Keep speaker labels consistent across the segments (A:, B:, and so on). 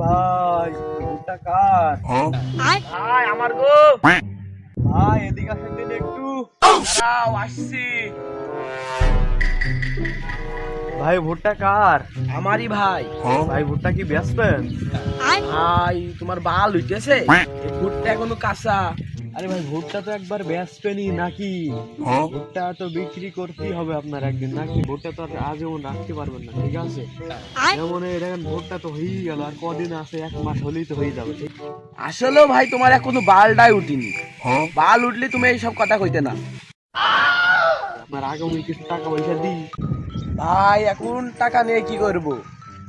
A: ভাই ভুট্টা কার?
B: ভাই আমার গো।
A: ভাই এদিকে আসেন দিন একটু।
B: দাঁড়াও আসছি।
A: ভাই ভুট্টা কার?
B: আমারই ভাই।
A: ভাই ভুট্টা কি বেচবেন
B: ভাই তোমার বাল হইতেছে ভুট্টা এখনও কাঁচা।
A: আরে ভাই ভুট্টা তো একবার বেচবেনই নাকি? ভুট্টা তো বিক্রি করতেই হবে আপনার একদিন নাকি? ভুট্টা তো আর আজীবন রাখতে পারবেন না ঠিক আছে? যেমন দেখেন ভুট্টা তো হয়েই গেল আর কদিন আছে এক মাস হলেই তো হয়ে যাবে ঠিক?
B: আসলেও ভাই তোমার এখনও বালটাই উঠিনি। বাল উঠলে তুমি এইসব কথা কইতে না।
A: আপনার আগামী কিছু টাকা পয়সা দিই।
B: ভাই এখন টাকা নিয়ে কি করব?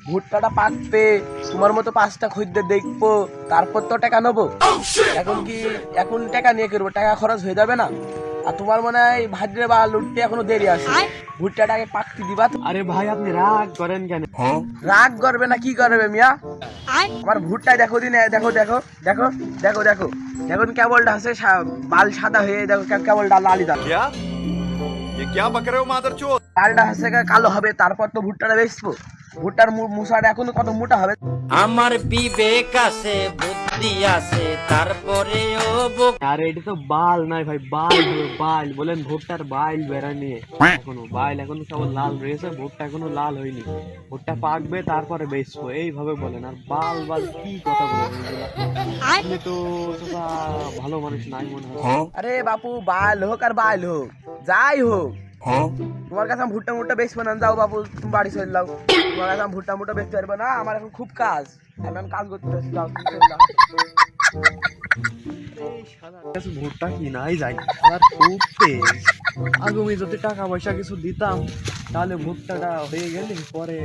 B: ভুট্টাটা পাকবে তোমার মতো পাঁচটা খদ্দের দেখবো তারপর তো টাকা নেবো এখন কি এখন টাকা নিয়ে করবো টাকা খরচ হয়ে যাবে না আর তোমার মনে হয় ভাদ্রে বা লুটতে এখনো দেরি আছে ভুট্টাটাকে পাকতে দিবা তো।
A: আরে ভাই আপনি রাগ করেন কেন
B: রাগ করবে না কি করবে মিয়া আমার ভুট্টা দেখো দিন দেখো দেখো দেখো দেখো দেখো এখন কেবলটা আছে সা- বাল সাদা হয়ে দেখো কে- কেবলটা লালি দাল
C: क्या ये क्या बक रहे हो मादर
B: বালটা হচ্ছে গিয়ে কালো হবে তারপর তো ভুট্টাটা বেচবো ভুট্টার মু- মুসাটা এখনও কত মোটা হবে?
D: আমার বিবেক আছে বুদ্ধি আছে তারপরেও বোকা
A: আর এটা তো বাল নাই ভাই বাল বাল। বলেন ভুট্টার বাইল বেড়ানি এখনও বাইল এখনও কেবল লাল রয়েছে ভুট্টা এখনও লাল হয়নি। ভুট্টা পাকবে তারপরে বেচবো। এইভাবে বলেন আর বাল বাল কি কথা বলেন? আপনি তো ভালো মানুষ নাই মনে হয়।
B: আরে বাপু বাল হোক আর বাল হোক যাই হোক। তোমার কাছে আমি ভুট্টা মুট্টা বেশ বানান যাও বাবু তুমি বাড়ি চলে যাও। তোমার কাছে আমি ভুট্টা মুট্টা বেশ পারব না আমার এখন খুব কাজ। আমি এখন কাজ করতে যাচ্ছি, যাও তুমি চলে যাও।
A: ভুট্টা কিনাই যায় আর খুব তেজ। আগামী যদি টাকা পয়সা কিছু দিতাম তাহলে ভুট্টাটা হয়ে গেলে পরে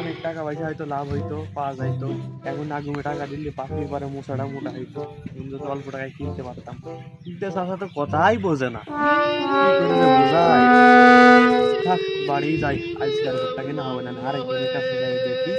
A: অনেক টাকা পয়সা হয়তো লাভ হইতো, পাওয়া যাইতো। এখন আগুমে টাকা দিলে পাখির পরে, মশাটা মোটা হইতো। এখন যদি অল্প টাকায় কিনতে পারতাম। কিনতে চাষা তো কথাই বোঝে না। থাক বাড়ি যাই। আজকাল টাকা না হবে না আরেকজনের কাছে যাই দেখি।